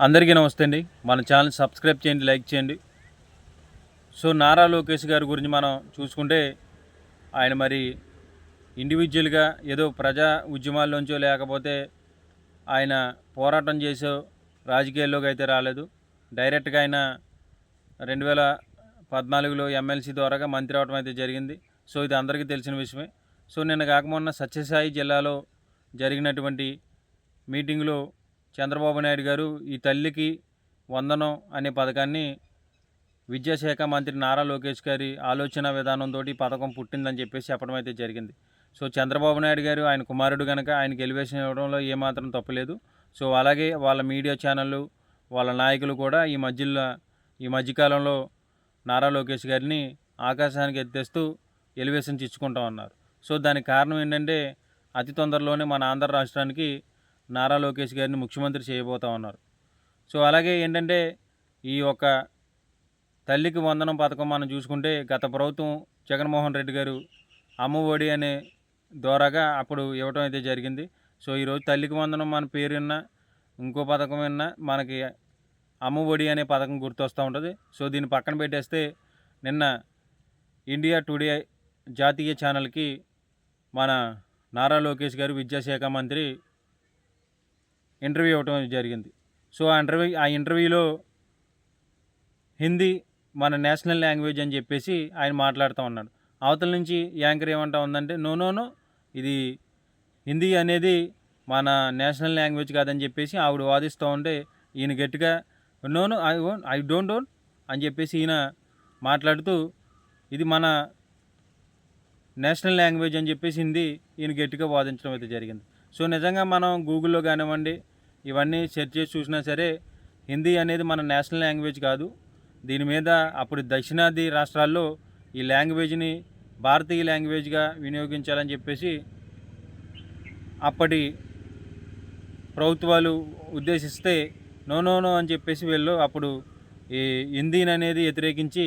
అందరికీ నమస్తే అండి. మన ఛానల్ సబ్స్క్రైబ్ చేయండి లైక్ చేయండి. సో నారా లోకేష్ గారి గురించి మనం చూసుకుంటే ఆయన మరి ఇండివిజువల్గా ఏదో ప్రజా ఉద్యమాల్లోంచో లేకపోతే ఆయన పోరాటం చేసో రాజకీయాల్లోకి అయితే రాలేదు. డైరెక్ట్గా ఆయన రెండు వేల పద్నాలుగులో ఎమ్మెల్సీ ద్వారాగా మంత్రి అవడం అయితే జరిగింది. సో ఇది అందరికీ తెలిసిన విషయమే. సో నిన్న కాకమొన్న సత్యసాయి జిల్లాలో జరిగినటువంటి మీటింగ్లో చంద్రబాబు నాయుడు గారు ఈ తల్లికి వందనం అనే పథకాన్ని విద్యాశాఖ మంత్రి నారా లోకేష్ గారి ఆలోచన విధానంతో పథకం పుట్టిందని చెప్పేసి చెప్పడం అయితే జరిగింది. సో చంద్రబాబు నాయుడు గారు ఆయన కుమారుడు కనుక ఆయనకి ఎలివేషన్ ఇవ్వడంలో ఏమాత్రం తప్పులేదు. సో అలాగే వాళ్ళ మీడియా ఛానళ్ళు వాళ్ళ నాయకులు కూడా ఈ మధ్యలో ఈ మధ్యకాలంలో నారా లోకేష్ గారిని ఆకాశానికి ఎత్తేస్తూ ఎలివేషన్ ఇచ్చుకుంటా ఉన్నారు. సో దానికి కారణం ఏంటంటే అతి తొందరలోనే మన ఆంధ్ర రాష్ట్రానికి నారా లోకేష్ గారిని ముఖ్యమంత్రి చేయబోతా ఉన్నారు. సో అలాగే ఏంటంటే ఈ యొక్క తల్లికి వందనం పథకం మనం చూసుకుంటే గత ప్రభుత్వం జగన్మోహన్ రెడ్డి గారు అమ్మ ఒడి అనే ద్వారాగా అప్పుడు ఇవ్వటం అయితే జరిగింది. సో ఈరోజు తల్లికి వందనం మన పేరు విన్నా ఇంకో పథకం విన్నా మనకి అమ్మ ఒడి అనే పథకం గుర్తొస్తూ ఉంటుంది. సో దీన్ని పక్కన పెట్టేస్తే నిన్న ఇండియా టుడే జాతీయ ఛానల్కి మన నారా లోకేష్ గారు విద్యాశాఖ మంత్రి ఇంటర్వ్యూ ఇవ్వటం జరిగింది. సో ఆ ఇంటర్వ్యూ ఆ ఇంటర్వ్యూలో హిందీ మన నేషనల్ లాంగ్వేజ్ అని చెప్పేసి ఆయన మాట్లాడుతూ ఉన్నాడు. అవతల నుంచి యాంకర్ ఏమంటా ఉందంటే నో నో నో ఇది హిందీ అనేది మన నేషనల్ లాంగ్వేజ్ కాదని చెప్పేసి ఆవిడ వాదిస్తూ ఉంటే ఈయన గట్టిగా నోను I own I don't own అని చెప్పేసి ఈయన మాట్లాడుతూ ఇది మన నేషనల్ లాంగ్వేజ్ అని చెప్పేసి హిందీ ఈయన గట్టిగా వాదించడం అయితే జరిగింది. సో నిజంగా మనం గూగుల్లో కానివ్వండి ఇవన్నీ సెర్చ్ చేసి చూసినా సరే హిందీ అనేది మన నేషనల్ లాంగ్వేజ్ కాదు. దీని మీద అప్పుడు దక్షిణాది రాష్ట్రాల్లో ఈ లాంగ్వేజ్ని భారతీయ లాంగ్వేజ్గా వినియోగించాలని చెప్పేసి అప్పటి ప్రభుత్వాలు ఉద్దేశిస్తే నో నో నో అని చెప్పేసి వీళ్ళు అప్పుడు ఈ హిందీని అనేది వ్యతిరేకించి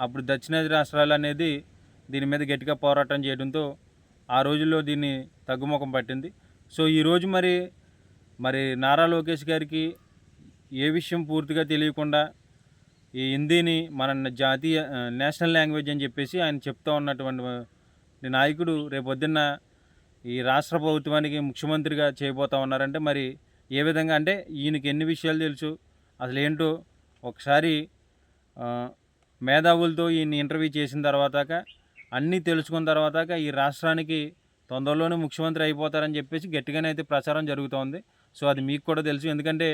అప్పుడు దక్షిణాది రాష్ట్రాలు అనేది దీని మీద గట్టిగా పోరాటం చేయడంతో ఆ రోజుల్లో దీన్ని తగ్గుముఖం పట్టింది. సో ఈరోజు మరి మరి నారా లోకేష్ గారికి ఏ విషయం పూర్తిగా తెలియకుండా ఈ హిందీని మన జాతీయ నేషనల్ లాంగ్వేజ్ అని చెప్పేసి ఆయన చెప్తా ఉన్నటువంటి నాయకుడు రేపొద్దున్న ఈ రాష్ట్ర ప్రభుత్వానికి ముఖ్యమంత్రిగా చేయబోతా ఉన్నారంటే మరి ఏ విధంగా అంటే ఈయనకి ఎన్ని విషయాలు తెలుసు అసలు ఏంటో ఒకసారి మేధావులతో ఈయన్ని ఇంటర్వ్యూ చేసిన తర్వాతక అన్నీ తెలుసుకున్న తర్వాతక ఈ రాష్ట్రానికి తొందరలోనే ముఖ్యమంత్రి అయిపోతారని చెప్పేసి గట్టిగానే అయితే ప్రచారం జరుగుతోంది. సో అది మీకు కూడా తెలుసు. ఎందుకంటే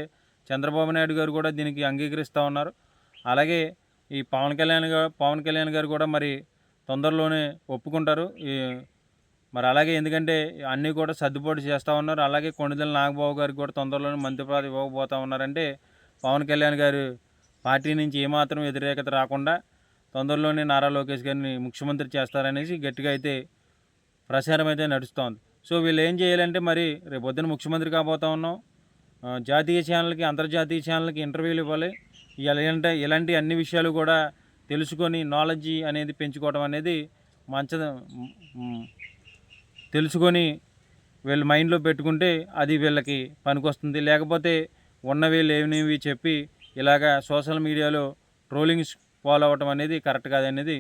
చంద్రబాబు నాయుడు గారు కూడా దీనికి అంగీకరిస్తూ ఉన్నారు. అలాగే ఈ పవన్ కళ్యాణ్ గారు పవన్ కళ్యాణ్ గారు కూడా మరి తొందరలోనే ఒప్పుకుంటారు. ఈ మరి అలాగే ఎందుకంటే అన్నీ కూడా సర్దుబాటు చేస్తూ ఉన్నారు. అలాగే కొండదల నాగబాబు గారికి కూడా తొందరలోనే మంత్రి పదవి ఇవ్వకపోతూ ఉన్నారంటే పవన్ కళ్యాణ్ గారు పార్టీ నుంచి ఏమాత్రం వ్యతిరేకత రాకుండా తొందరలోనే నారా లోకేష్ గారిని ముఖ్యమంత్రి చేస్తారనేసి గట్టిగా అయితే ప్రచారం అయితే నడుస్తోంది. సో వీళ్ళు ఏం చేయాలంటే మరి రేపొద్దున ముఖ్యమంత్రి కాబోతా ఉన్నాం. జాతీయ ఛానల్కి అంతర్జాతీయ ఛానల్కి ఇంటర్వ్యూలు ఇవ్వాలి. ఇలాంటి ఇలాంటి అన్ని విషయాలు కూడా తెలుసుకొని నాలెడ్జి అనేది పెంచుకోవడం అనేది మంచి తెలుసుకొని వీళ్ళ మైండ్లో పెట్టుకుంటే అది వీళ్ళకి పనికొస్తుంది. లేకపోతే ఉన్నవి లేనివి చెప్పి ఇలాగా సోషల్ మీడియాలో ట్రోలింగ్స్ ఫాలో అవ్వటం అనేది కరెక్ట్ కాదనేది